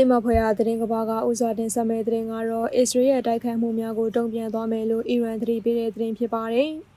တင်မဖွယ်ရသတင်းကဘာကဥစွာတင်ဆက်မဲ့သတင်းကတော့အစ္စရေးရဲ့တိုက်ခိုက်မှုများကိုတုံ့ပြန်သွားမယ်လို့အီရန်သတိပေးတဲ့သတင်းဖြစ်ပါတယ်။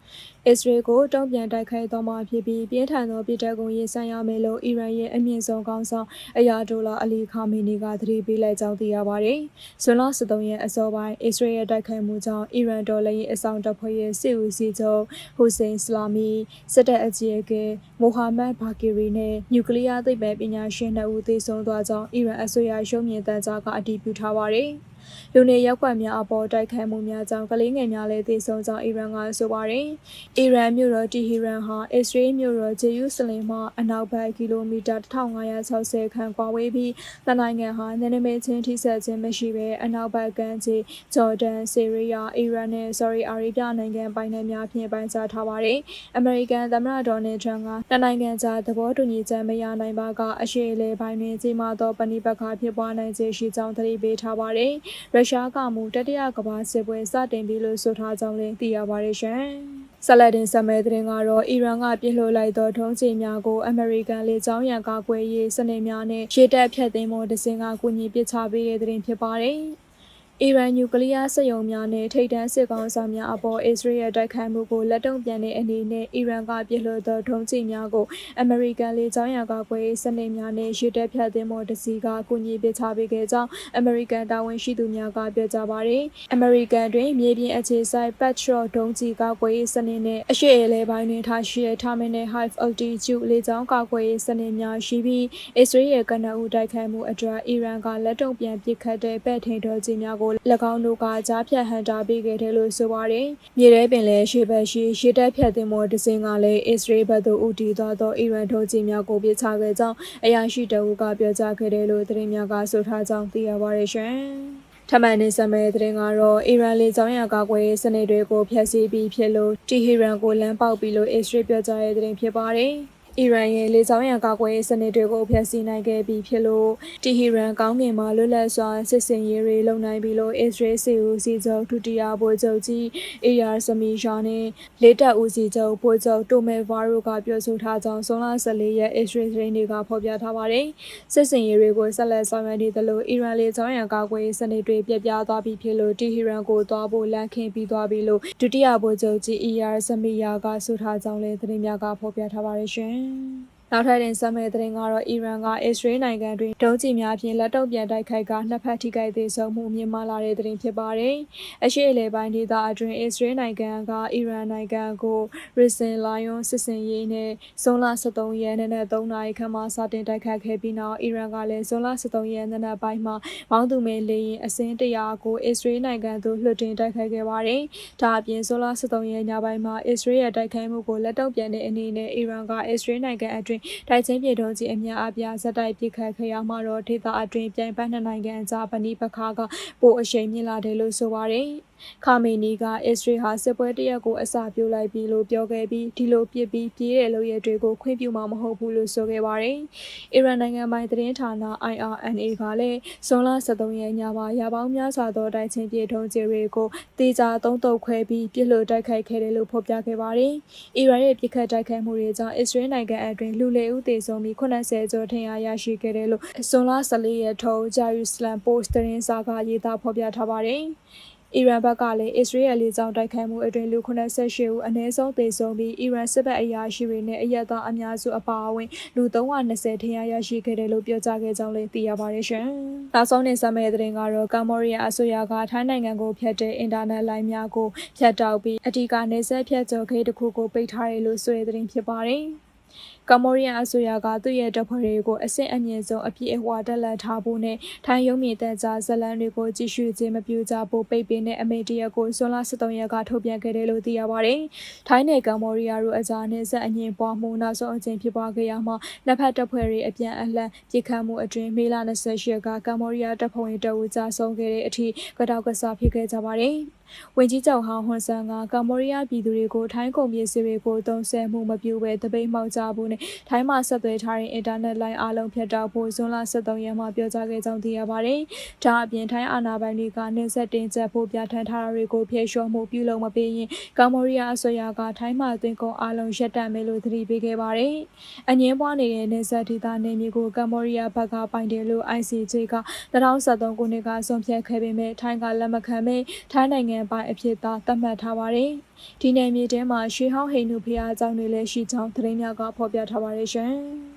အစ္စရေးကိုတုံ့ပြန်တိုက်ခိုက်သွားမှာဖြစ်ပြီးပြင်းထန်သောပြည်တပ်ကိုရင်ဆိုင်ရမယ်လို့အီရန်ရဲ့အမြင့်ဆုံးကောင်းဆောင်အယာတိုလာအလီခါမီနီကသတိပေးလိုက်ကြောင်းသိရပါတယ်။ဇွန်လ23ရက်အစောပိုင်းအစ္စရေးရဲ့တိုက်ခိုက်မှုကြောင့်အီရန်တော်လှန်ရေးအဆောင်တပ်ဖွဲ့ရဲ့စစ်ဦးစီးချုပ်ဟူစိန်စလာမီစစ်တပ်အကြီးအကဲမိုဟာမက်ဘာကီရီနဲ့နျူကလ িয়ার သိပ္ပံပညာရှင်နှစ်ဦးသေဆုံးသွားကြောင်းအီရန်အစိုးရရုံးမြင့်တန်းကြားကအတည်ပြုထားပါတယ်။ လူနေရပ်ကွက်များအပေါ်တိုက်ခိုက်မှုများကြောင့်ကလေးငယ်များလည်းသေဆုံးကြောင်းအီရန်ကဆိုပါတယ်။အီရန်မြို့တော်တီဟီရန်ဟာအစ္စရေးမြို့တော်ဂျေရုဆလင်မှအနောက်ဘက်ကီလိုမီတာ1560ခန့်ကွာဝေးပြီးနှစ်နိုင်ငံဟာနယ်နိမိတ်ချင်းထိစပ်ခြင်းမရှိဘဲအနောက်ဘက်ကမ်းခြေဂျော်ဒန်၊ဆီးရီးယား၊အီရန်နဲ့ဆော်ဒီအာရေဗျနိုင်ငံပိုင်နယ်များဖြင့်ပိုင်းခြားထားပါတယ်။အမေရိကန်သမ္မတဒေါ်နယ်ထရန့်ကနှစ်နိုင်ငံကြားသဘောတူညီချက်မရနိုင်ပါကအရှေ့အလယ်ပိုင်းတွင်ကြီးမားသောပဏိပက္ခဖြစ်ပွားနိုင်ခြေရှိကြောင်းသတိပေးထားပါတယ်။ရုရှားကမူတတိယကမ္ဘာစစ်ပွဲစတင်ပြီလို့ဆိုထားကြောင်းလည်းသိရပါတယ်ရှင်။ဆလဒင်ဆမဲတဲ့ငါတော့အီရန်ကပြစ်လွှတ်လိုက်သောထုံးချိန်များကိုအမေရိကန်လေကြောင်းရန်ကာကွယ်ရေးစနစ်များနဲ့ရှေ့တက်ဖြတ်သိမ်းမှုဒဇင်ကကူညီပစ်ချပေးတဲ့တဲ့ဖြစ်ပါတယ်။ အီရန်နျူကလ িয়ার စက်ရုံများနဲ့ထိပ်တန်းစစ်ကောင်ဆောင်များအပေါ်အစ္စရေးရဲ့တိုက်ခိုက်မှုကိုလက်တုံ့ပြန်တဲ့အနေနဲ့အီရန်ကပြစ်လွှတ်သောဒုံးကျည်များကိုအမေရိကန်လေကြောင်းရန်ကာကွယ်ရေးစနစ်များနဲ့ရှေ့တက်ဖြတ်သင်းမော်တစီကကူညီပစ်ချပေးခဲ့ကြောင်းအမေရိကန်တာဝန်ရှိသူများကပြောကြားပါတယ်။အမေရိကန်တွင်မြေပြင်အခြေစိုက် Patriot ဒုံးကျည်ကာကွယ်ရေးစနစ်နဲ့အရှိအလဲပိုင်းတွင်ထားရှိတဲ့ Terminal High Altitude လေကြောင်းကာကွယ်ရေးစနစ်များရှိပြီးအစ္စရေးရဲ့ကနအူတိုက်ခိုက်မှုအတွက်အီရန်ကလက်တုံ့ပြန်ပစ်ခတ်တဲ့ပဲ့ထိန်တော်ကျည်များကို၎င်းတို့ကကြားဖြတ်ဟန်တာပေးခဲ့တယ်လို့ဆိုပါတယ်။မြေထဲပင်လည်းရှေ့ဘက်ရှိရှေ့တက်ဖြတ်တင်မောဒဇင်ကလည်းအစ္စရေးဘက်သို့ဦးတည်သွားသောအီရန်ထုံးကြီးများကိုပြစ်ချခဲ့ကြောင်းအရာရှိတအုပ်ကပြောကြားခဲ့တယ်လို့သတင်းများကဆိုထားကြောင်းသိရပါတယ်ရှင်။ထမန်နေစမဲတဲ့တင်ကတော့အီရန်လေကြောင်းရကာကွယ်ရေးစနစ်တွေကိုဖျက်ဆီးပြီးဖြစ်လို့တီဟီရန်ကိုလမ်းပေါက်ပြီးလို့အစ္စရေးပြောကြားတဲ့တင်ဖြစ်ပါတယ်။ အီရန်ရဲ့လေကြောင်းရန်ကာကွယ်ရေးစနစ်တွေကိုဖျက်ဆီးနိုင်ခဲ့ပြီးဖြစ်လို့တီဟီရန်ကောင်းကင်မှာလွတ်လပ်စွာစစ်စင်ရေးတွေလုပ်နိုင်ပြီလို့အစ္စရေးစစ်ဦးစီးချုပ်ဒုတိယဗိုလ်ချုပ်ကြီးအီယာစမီရှာနဲ့လေတပ်ဦးစီးချုပ်ဗိုလ်ချုပ်တိုမဲဗာရိုကပြောဆိုထားကြောင်းဇွန်လ14ရက်အစ္စရေးသတင်းတွေကဖော်ပြထားပါတယ်။စစ်စင်ရေးတွေကိုဆက်လက်ဆောင်ရွက်နေသလိုအီရန်လေကြောင်းရန်ကာကွယ်ရေးစနစ်တွေပြပြသွားပြီးဖြစ်လို့တီဟီရန်ကိုသွားဖို့လမ်းခင်းပြီးသွားပြီလို့ဒုတိယဗိုလ်ချုပ်ကြီးအီယာစမီယာကဆိုထားကြောင်းလည်းသတင်းများကဖော်ပြထားပါတယ်ရှင်။ Bye. နောက်ထပ်တင်ဆက်မဲ့သတင်းကတော့အီရန်ကအစ္စရေးနိုင်ငံတွင်ဒုံးကျည်များဖြင့်လက်တုံ့ပြန်တိုက်ခိုက်ကနှစ်ဖက်ထိခိုက်သေးဆုံးမှုမြင့်မားလာတဲ့သတင်းဖြစ်ပါတယ်။အရှေ့အလယ်ပိုင်းဒေသအတွင်းအစ္စရေးနိုင်ငံကအီရန်နိုင်ငံကိုရီစင်လိုင်ယွန်စစ်စင်ရေးနဲ့ဇွန်လ23ရက်နေ့နဲ့3နာရီခန့်မှစတင်တိုက်ခိုက်ခဲ့ပြီးနောက်အီရန်ကလည်းဇွန်လ23ရက်နေ့နဲ့ပိုင်းမှာမောင်းသူမဲလေရင်အစင်းတရာကိုအစ္စရေးနိုင်ငံသို့လွှတ်တင်တိုက်ခိုက်ခဲ့ပါတယ်။ဒါအပြင်ဇွန်လ23ရက်ညပိုင်းမှာအစ္စရေးရဲ့တိုက်ခိုက်မှုကိုလက်တုံ့ပြန်တဲ့အနေနဲ့အီရန်ကအစ္စရေးနိုင်ငံအတွင်းတိုက်ချင်းပြည်တော်ကြီးအများအပြားဇက်တိုက်ပစ်ခတ်ခဲ့ရမှာတော့ဒေသအတွင်းပြိုင်ပန်းနှစ်နိုင်ငံကြားဗဏိပခါကပိုအရှိန်မြင့်လာတယ်လို့ဆိုပါတယ်။ ခါမေနီကအစ္စရေးဟာစစ်ပွဲတရက်ကိုအစပြုလိုက်ပြီလို့ပြောခဲ့ပြီးဒီလိုပြစ်ပြီးပြေးတဲ့လုပ်ရတွေကိုခွင့်ပြုမှာမဟုတ်ဘူးလို့ဆိုခဲ့ပါတယ်။အီရန်နိုင်ငံပိုင်သတင်းဌာန IRNA ကလည်းဇွန်လ23ရက်ညမှာရပေါင်းများစွာသောတိုက်ချင်းပြည်ထုံးကျတွေကိုတေချာသုံးတုပ်ခွဲပြီးပြစ်လို့တိုက်ခိုက်ခဲ့တယ်လို့ဖော်ပြခဲ့ပါတယ်။အီရန်ရဲ့ပြစ်ခတ်တိုက်ခိုက်မှုတွေကြောင့်အစ္စရေးနိုင်ငံအတွင်းလူလေဦးသေဆုံးပြီး80ကျော်ထင်ရရရှိခဲ့တယ်လို့ဇွန်လ14ရက်ထုံးဂျာယူဆလမ်ပို့စ်သတင်းစာကရေးသားဖော်ပြထားပါတယ်။ အီရန်ဘက်ကလည်းအစ္စရေးရဲ့လေကြောင်းတိုက်ခိုက်မှုအတွင်းလူ98ဦးအနည်းဆုံးသေဆုံးပြီးအီရန်စစ်ဘက်အရာရှိတွေနဲ့အရက်သားအများစုအပါအဝင်လူ320ထင်ရရရှိခဲ့တယ်လို့ပြောကြားခဲ့ကြောင်းလည်းသိရပါတယ်ရှင်။နောက်ဆုံးနေဆက်မဲ့တဲ့တင်ကတော့ကမ္ဘောဒီးယားအစိုးရကထိုင်းနိုင်ငံကိုဖျက်တဲ့အင်တာနက်လိုင်းများကိုဖျက်တောက်ပြီးအထူးကနေဆက်ဖျက်ကျော်ခေးတစ်ခုကိုပိတ်ထားတယ်လို့ဆိုတဲ့တင်ဖြစ်ပါတယ်။ ကမ္ဘောဒီးယားအစိုးရကသူ့ရဲ့တပ်ဖွဲ့တွေကိုအဆင့်အမြင့်ဆုံးအပြည့်အဝတက်လက်ထားဖို့နဲ့ထိုင်းရုံးမြေတပ်ကြားဇလန်းတွေကိုကြည့်ရှုခြင်းမပြုကြဖို့ပိတ်ပင်တဲ့အမိန့်တရက်ကိုဇွန်လ23ရက်ကထုတ်ပြန်ခဲ့တယ်လို့သိရပါတယ်။ထိုင်းနဲ့ကမ္ဘောဒီးယားတို့အကြားနဲ့ဆက်အငြင်းပွားမှုနောက်ဆုံးအကြိမ်ဖြစ်ပွားခဲ့ရမှာနှစ်ဖက်တပ်ဖွဲ့တွေအပြန်အလှန်ပြစ်ခတ်မှုအတွင်းမေလ28ရက်ကကမ္ဘောဒီးယားတပ်ဖွဲ့ဝင်တအူးကြဆုံးခဲ့တဲ့အထိကတောက်ကစားဖြစ်ခဲ့ကြပါတယ်။ ဝင်ကြီးချုပ်ဟောင်းဟွန်ဆန်ကကမ္ဘောဒီးယားပြည်သူတွေကိုထိုင်းကုန်ပစ္စည်းတွေကိုတုံ့ဆက်မှုမပြုဘဲတပိတ်မှောက်ကြဖို့နဲ့ထိုင်းမှာဆက်သွယ်ထားတဲ့အင်တာနက်လိုင်းအားလုံးဖြတ်တောက်ဖို့ဇွန်လ23ရက်မှာပြောကြားခဲ့ကြောင်းသိရပါတယ်။ဒါအပြင်ထိုင်းအာဏာပိုင်တွေကနှင်းဆက်တင်ချက်ဖို့ပြဋ္ဌာန်းထားတာတွေကိုဖျက်လျှော့မှုပြုလုပ်မပေးရင်ကမ္ဘောဒီးယားအစိုးရကထိုင်းမှာသွင်းကုန်အားလုံးရပ်တန့်မယ်လို့သတိပေးခဲ့ပါတယ်။အငင်းပွားနေတဲ့နှင်းဆက်ဒေသနယ်မြေကိုကမ္ဘောဒီးယားဘက်ကပိုင်တယ်လို့ ICJ က2013ခုနှစ်ကဆုံးဖြတ်ခဲ့ပေမဲ့ထိုင်းကလက်မခံဘဲထိုင်းနိုင်ငံပိုင်အဖြစ်သာသတ်မှတ်ထားပါတယ်။ဒီနယ်မြေထဲမှာရွှေဟောင်းဟိန္ဒူဘုရားကျောင်းတွေလည်းရှိကြောင်းသတင်းများကဖော်ပြထားပါတယ်ရှင်။